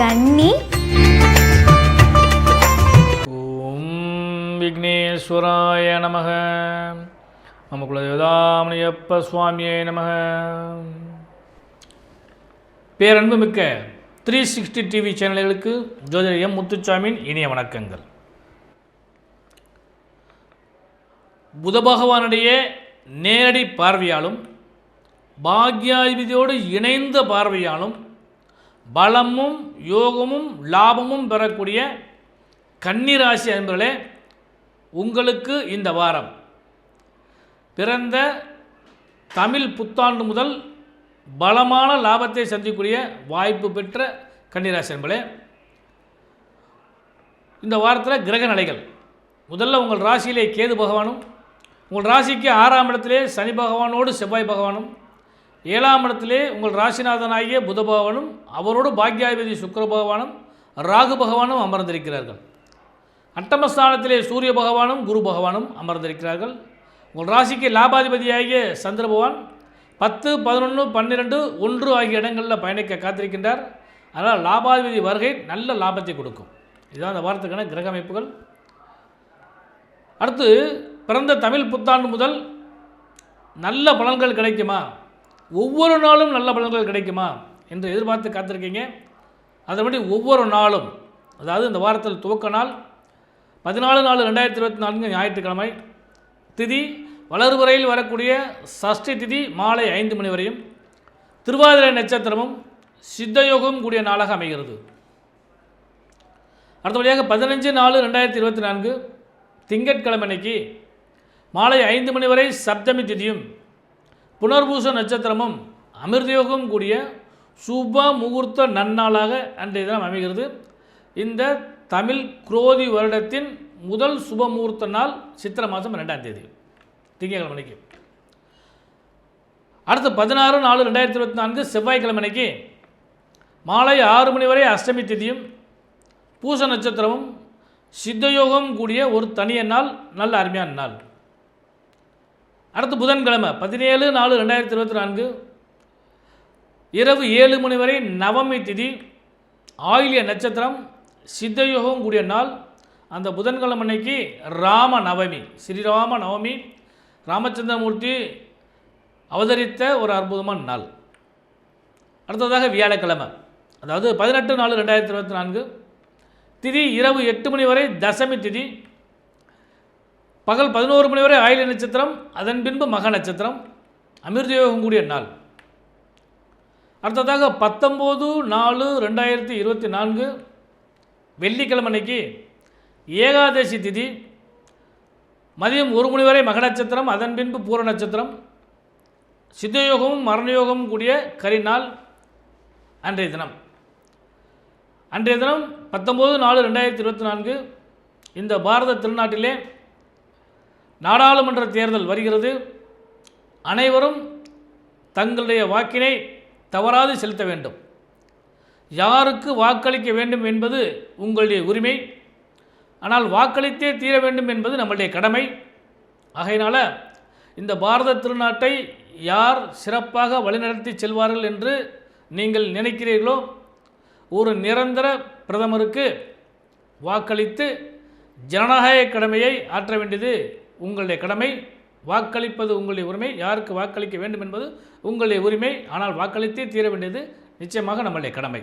கண்ணி. ஓம் விக்னேஸ்வராய நமக. நம்ம குலதேவதாமணியப்ப சுவாமியே நமக. பேரன்பு மிக்க த்ரீ சிக்ஸ்டி டிவி சேனல்களுக்கு ஜோதிடர் எம் முத்துச்சாமியின் இனிய வணக்கங்கள். புத பகவானுடைய நேரடி பார்வையாலும் பாக்யாதிபதியோடு இணைந்த பார்வையாலும் பலமும் யோகமும் லாபமும் பெறக்கூடிய கன்னிராசி அன்பர்களே உங்களுக்கு இந்த வாரம் பிறந்த தமிழ் புத்தாண்டு முதல் பலமான லாபத்தை சந்திக்கக்கூடிய வாய்ப்பு பெற்ற கன்னிராசி அன்பர்களே இந்த வாரத்தில் கிரக நிலைகள். முதல்ல உங்கள் ராசியிலே கேது பகவானும் உங்கள் ராசிக்கு ஆறாம் இடத்திலே சனி பகவானோடு செவ்வாய் பகவானும் ஏழாம் இடத்திலே உங்கள் ராசிநாதனாகிய புத பகவானும் அவரோடு பாக்யாதிபதி சுக்கிர பகவானும் ராகு பகவானும் அமர்ந்திருக்கிறார்கள். அட்டமஸ்தானத்திலே சூரிய பகவானும் குரு பகவானும் அமர்ந்திருக்கிறார்கள். உங்கள் ராசிக்கு லாபாதிபதியாகிய சந்திர பகவான் பத்து பதினொன்று பன்னிரெண்டு ஒன்று ஆகிய இடங்களில் பயணிக்க காத்திருக்கின்றார். அதனால் லாபாதிபதி வருகை நல்ல லாபத்தை கொடுக்கும். இதுதான் அந்த வாரத்துக்கான கிரக அமைப்புகள். அடுத்து பிறந்த தமிழ் புத்தாண்டு முதல் நல்ல பலன்கள் கிடைக்குமா? ஒவ்வொரு நாளும் நல்ல பலன்கள் கிடைக்குமா என்று எதிர்பார்த்து காத்திருக்கீங்க. அதன்படி ஒவ்வொரு நாளும் அதாவது இந்த வாரத்தில் துவக்க நாள் பதினாலு நாலு ரெண்டாயிரத்தி இருபத்தி நான்கு ஞாயிற்றுக்கிழமை திதி வளர்வரையில் வரக்கூடிய சஷ்டி திதி மாலை ஐந்து மணி வரையும் திருவாதிரை நட்சத்திரமும் சித்தயோகமும் கூடிய நாளாக அமைகிறது. அடுத்தபடியாக பதினஞ்சு நாலு ரெண்டாயிரத்தி இருபத்தி நான்கு திங்கட்கிழமை அன்னைக்கு மாலை ஐந்து மணி வரை சப்தமி திதியும் புனர்பூச நட்சத்திரமும் அமிர்தயோகம் கூடிய சுப முகூர்த்த நன்னாளாக அன்றைய தினம் அமைகிறது. இந்த தமிழ் குரோதி வருடத்தின் முதல் சுப முகூர்த்த நாள் சித்திரை மாதம் ரெண்டாம் தேதி. திங்கக்கிழமைக்கு அன்னைக்கு. அடுத்து பதினாறு நாலு ரெண்டாயிரத்தி இருபத்தி நான்கு செவ்வாய்க்கிழமை அன்னைக்கு மாலை ஆறு மணி வரை அஷ்டமி திதியும் பூச நட்சத்திரமும் சித்தயோகம் கூடிய ஒரு தனிய நாள் நல்ல அருமையான நாள். அடுத்து புதன்கிழமை பதினேழு நாலு ரெண்டாயிரத்தி இருபத்தி நான்கு இரவு ஏழு மணி வரை நவமி திதி ஆயிலிய நட்சத்திரம் சித்தயோகம் கூடிய நாள். அந்த புதன்கிழமை அன்னைக்கு ராம நவமி ஸ்ரீராம நவமி ராமச்சந்திரமூர்த்தி அவதரித்த ஒரு அற்புதமான நாள். அடுத்ததாக வியாழக்கிழமை அதாவது பதினெட்டு நாலு ரெண்டாயிரத்தி இருபத்தி நான்கு திதி இரவு எட்டு மணி வரை தசமி திதி பகல் பதினோரு மணி வரை ஆயில நட்சத்திரம் அதன் பின்பு மக நட்சத்திரம் அமிர்தயோகம் கூடிய நாள். அடுத்ததாக பத்தொம்போது நாலு ரெண்டாயிரத்தி இருபத்தி நான்கு வெள்ளிக்கிழமை அன்னைக்கு ஏகாதசி திதி மதியம் ஒரு மணி வரை மக நட்சத்திரம் அதன் பின்பு பூர நட்சத்திரம். சித்தயோகமும் மரணயோகமும் கூடிய கரிநாள் அன்றைய தினம். அன்றைய தினம் பத்தொம்போது நாலு ரெண்டாயிரத்தி இருபத்தி நான்கு இந்த பாரத திருநாட்டிலே நாடாளுமன்ற தேர்தல் வருகிறது. அனைவரும் தங்களுடைய வாக்கினை தவறாது செலுத்த வேண்டும். யாருக்கு வாக்களிக்க வேண்டும் என்பது உங்களுடைய உரிமை. ஆனால் வாக்களித்தே தீர வேண்டும் என்பது நம்மளுடைய கடமை. ஆகையினால் இந்த பாரத திருநாட்டை யார் சிறப்பாக வழிநடத்தி செல்வார்கள் என்று நீங்கள் நினைக்கிறீர்களோ? ஒரு நிரந்தர பிரதமருக்கு வாக்களித்து ஜனநாயக கடமையை ஆற்ற வேண்டியது உங்களுடைய கடமை வாக்களிப்பது உங்களுடைய உரிமை. யாருக்கு வாக்களிக்க வேண்டும் என்பது உங்களுடைய உரிமை. ஆனால் வாக்களித்தே தீர வேண்டியது நிச்சயமாக நம்மளுடைய கடமை.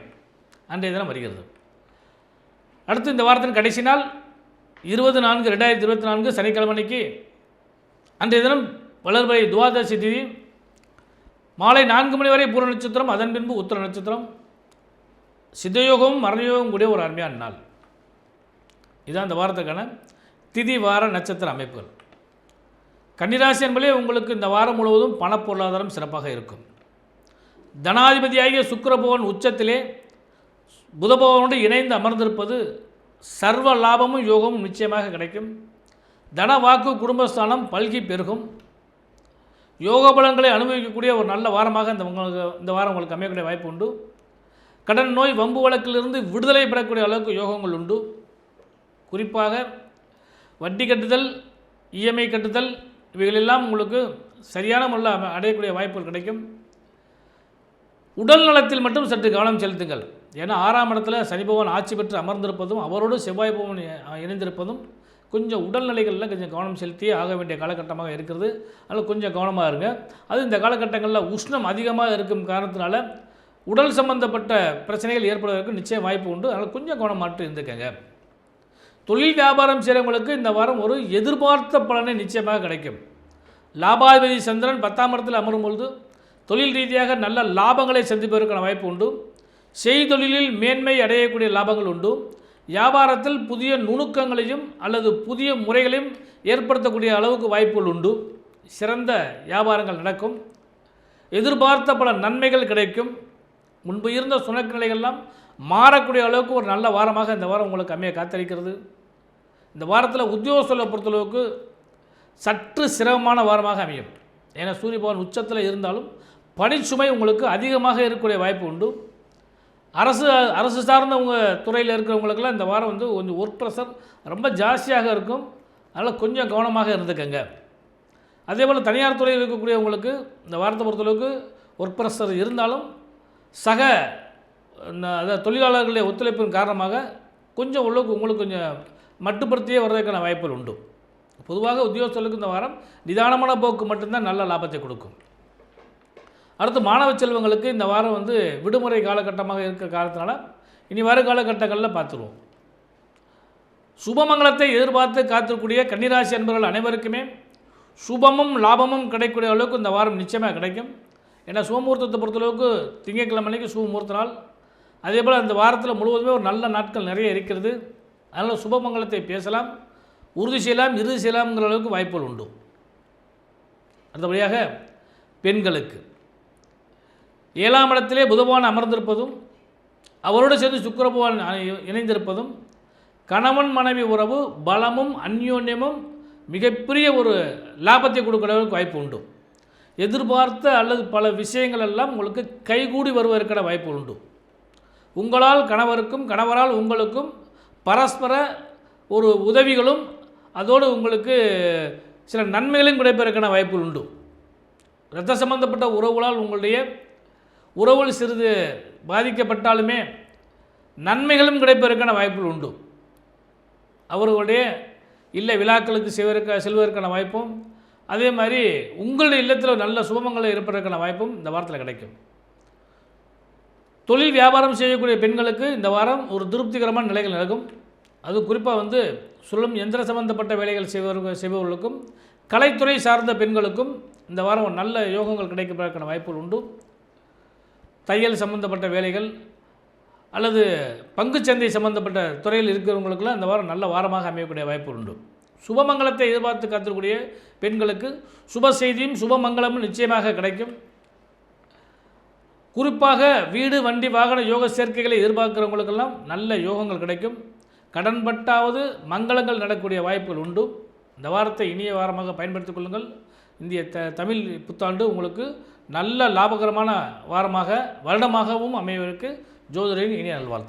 அன்றைய தினம் வருகிறது. அடுத்து இந்த வாரத்தின் கடைசி நாள் இருபது நான்கு ரெண்டாயிரத்தி இருபத்தி நான்கு சனிக்கிழமைக்கு அன்றைய தினம் வளர்பறை துவாதசி திதி மாலை நான்கு மணி வரை பூர்ண நட்சத்திரம் அதன் பின்பு உத்தர நட்சத்திரம். சித்தயோகமும் மரணயோகம் கூடிய ஒரு அருமையான நாள். இதுதான் இந்த வாரத்துக்கான திதி வார நட்சத்திர அமைப்புகள். கன்னிராசி என்பதே உங்களுக்கு இந்த வாரம் முழுவதும் பண பொருளாதாரம் சிறப்பாக இருக்கும். தனாதிபதியாகிய சுக்கிரபவன் உச்சத்திலே புதபவனோடு இணைந்து அமர்ந்திருப்பது சர்வ லாபமும் யோகமும் நிச்சயமாக கிடைக்கும். தன வாக்கு குடும்பஸ்தானம் பல்கி பெருகும். யோக பலன்களை அனுபவிக்கக்கூடிய ஒரு நல்ல வாரமாக இந்த உங்களுக்கு இந்த வாரம் உங்களுக்கு அமையக்கூடிய வாய்ப்பு உண்டு. கடன் நோய் வம்பு வழக்கிலிருந்து விடுதலை பெறக்கூடிய அளவுக்கு யோகங்கள் உண்டு. குறிப்பாக வட்டி கட்டுதல் இஎம்ஐ கட்டுதல் இவைகளெல்லாம் உங்களுக்கு சரியான முறையில் அடையக்கூடிய வாய்ப்புகள் கிடைக்கும். உடல் நலத்தில் மட்டும் சற்று கவனம் செலுத்துங்கள். ஏன்னா ஆறாம் இடத்துல சனி பகவான் ஆட்சி பெற்று அமர்ந்திருப்பதும் அவரோடு செவ்வாய் பகவான் இணைந்திருப்பதும் கொஞ்சம் உடல்நிலைகளில் கொஞ்சம் கவனம் செலுத்தி ஆக வேண்டிய காலகட்டமாக இருக்கிறது. அதில் கொஞ்சம் கவனமாக இருங்க. அது இந்த காலகட்டங்களில் உஷ்ணம் அதிகமாக இருக்கும் காரணத்தினால உடல் சம்பந்தப்பட்ட பிரச்சனைகள் ஏற்படுவதற்கு நிச்சயம் வாய்ப்பு உண்டு. அதனால் கொஞ்சம் கவனமாட்டு இருந்துக்கங்க. தொழில் வியாபாரம் செய்கிறவங்களுக்கு இந்த வாரம் ஒரு எதிர்பார்த்த பலனை நிச்சயமாக கிடைக்கும். லாபாதிபதி சந்திரன் பத்தாம் இடத்தில் அமரும் பொழுது தொழில் ரீதியாக நல்ல லாபங்களை சந்திப்பதற்கான வாய்ப்பு உண்டு. செய்தொழிலில் மேன்மை அடையக்கூடிய லாபங்கள் உண்டு. வியாபாரத்தில் புதிய நுணுக்கங்களையும் அல்லது புதிய முறைகளையும் ஏற்படுத்தக்கூடிய அளவுக்கு வாய்ப்புகள் உண்டு. சிறந்த வியாபாரங்கள் நடக்கும். எதிர்பார்த்த பல நன்மைகள் கிடைக்கும். முன்பு இருந்த சுணக்க நிலைகள்லாம் மாறக்கூடிய அளவுக்கு ஒரு நல்ல வாரமாக இந்த வாரம் உங்களுக்கு அமைய காத்தளிக்கிறது இந்த வாரத்தில் உத்தியோகஸ்தலை பொறுத்தளவுக்கு சற்று சிரமமான வாரமாக அமையும். ஏன்னா சூரிய பகவான் உச்சத்தில் இருந்தாலும் பணிச்சுமை உங்களுக்கு அதிகமாக இருக்கக்கூடிய வாய்ப்பு உண்டு. அரசு அரசு சார்ந்த உங்கள் துறையில் இருக்கிறவங்களுக்கெல்லாம் இந்த வாரம் வந்து கொஞ்சம் ஒர்க் ப்ரெஷர் ரொம்ப ஜாஸ்தியாக இருக்கும். அதனால் கொஞ்சம் கவனமாக இருந்துக்கங்க. அதே போல் தனியார் துறையில் இருக்கக்கூடியவங்களுக்கு இந்த வாரத்தை பொறுத்தளவுக்கு ஒர்க் ப்ரெஷர் இருந்தாலும் சக இந்த அதாவது தொழிலாளர்களுடைய ஒத்துழைப்பின் காரணமாக கொஞ்சம் உள்ளுக்கு உங்களுக்கு கொஞ்சம் மட்டுப்படுத்தியே வர்றதுக்கான வாய்ப்புகள் உண்டு. பொதுவாக உத்தியோகஸ்தர்களுக்கு இந்த வாரம் நிதானமான போக்கு மட்டும்தான் நல்ல லாபத்தை கொடுக்கும். அடுத்து மாணவ செல்வங்களுக்கு இந்த வாரம் வந்து விடுமுறை காலகட்டமாக இருக்கிற காலத்தினால இனி வர காலகட்டங்களில் பார்த்துருவோம். சுபமங்கலத்தை எதிர்பார்த்து காத்திருக்கூடிய கன்னிராசி அன்பர்கள் அனைவருக்குமே சுபமும் லாபமும் கிடைக்கக்கூடிய அளவுக்கு இந்த வாரம் நிச்சயமாக கிடைக்கும். ஏன்னா சுபமுகூர்த்தத்தை பொறுத்தளவுக்கு திங்கட்கிழமை அன்னைக்கு சுபமுகூர்த்த நாள். அதே போல் அந்த வாரத்தில் முழுவதுமே ஒரு நல்ல நாட்கள் நிறைய இருக்கிறது. அதனால் சுபமங்கலத்தை பேசலாம் உறுதி செய்யலாம் இறுதி செய்யலாம்ங்கிற அளவுக்கு வாய்ப்புகள் உண்டு. அடுத்தபடியாக பெண்களுக்கு. ஏழாம் இடத்திலே புதபவான் அமர்ந்திருப்பதும் அவரோடு சேர்ந்து சுக்கரபவான் இணைந்திருப்பதும் கணவன் மனைவி உறவு பலமும் அந்யோன்யமும் மிகப்பெரிய ஒரு லாபத்தை கொடுக்கிற அளவுக்கு வாய்ப்பு உண்டு. எதிர்பார்த்த அல்லது பல விஷயங்கள் எல்லாம் உங்களுக்கு கைகூடி வருவதற்கான வாய்ப்பு உண்டு. உங்களால் கணவருக்கும் கணவரால் உங்களுக்கும் பரஸ்பர ஒரு உதவிகளும் அதோடு உங்களுக்கு சில நன்மைகளும் கிடைப்பதற்கான வாய்ப்புகள் உண்டு. இரத்த சம்பந்தப்பட்ட உறவுகளால் உங்களுடைய உறவுகள் சிறிது பாதிக்கப்பட்டாலுமே நன்மைகளும் கிடைப்பதற்கான வாய்ப்புகள் உண்டு. அவர்களுடைய இல்ல விழாக்களுக்கு செய்வதற்கு செல்வதற்கான வாய்ப்பும் அதே மாதிரி உங்களுடைய இல்லத்தில் நல்ல சுபமங்கள் இருப்பதற்கான வாய்ப்பும் இந்த வாரத்தில் கிடைக்கும். தொழில் வியாபாரம் செய்யக்கூடிய பெண்களுக்கு இந்த வாரம் ஒரு திருப்திகரமான நிலைகள் நடக்கும். அது குறிப்பாக வந்து சொல்லும் எந்திர சம்பந்தப்பட்ட வேலைகள் செய்பவர்கள் செய்பவர்களுக்கும் கலைத்துறை சார்ந்த பெண்களுக்கும் இந்த வாரம் ஒரு நல்ல யோகங்கள் கிடைக்கப்பதற்கான வாய்ப்புகள் உண்டு. தையல் சம்பந்தப்பட்ட வேலைகள் அல்லது பங்குச்சந்தை சம்பந்தப்பட்ட துறையில் இருக்கிறவங்களுக்கெல்லாம் இந்த வாரம் நல்ல வாரமாக அமையக்கூடிய வாய்ப்பு உண்டு. சுபமங்கலத்தை எதிர்பார்த்து காத்திருக்கக்கூடிய பெண்களுக்கு சுப செய்தியும் சுபமங்கலமும் நிச்சயமாக கிடைக்கும். குறிப்பாக வீடு வண்டி வாகன யோக சேர்க்கைகளை எதிர்பார்க்கிறவங்களுக்கெல்லாம் நல்ல யோகங்கள் கிடைக்கும். கடன்பட்டாவது மங்களங்கள் நடக்கக்கூடிய வாய்ப்புகள் உண்டு. இந்த வாரத்தை இனிய வாரமாக பயன்படுத்திக் கொள்ளுங்கள். இந்திய த தமிழ் புத்தாண்டு உங்களுக்கு நல்ல லாபகரமான வாரமாக வருடமாகவும் அமைவதற்கு ஜோதிடரின் இனிய நல்வாழ்த்து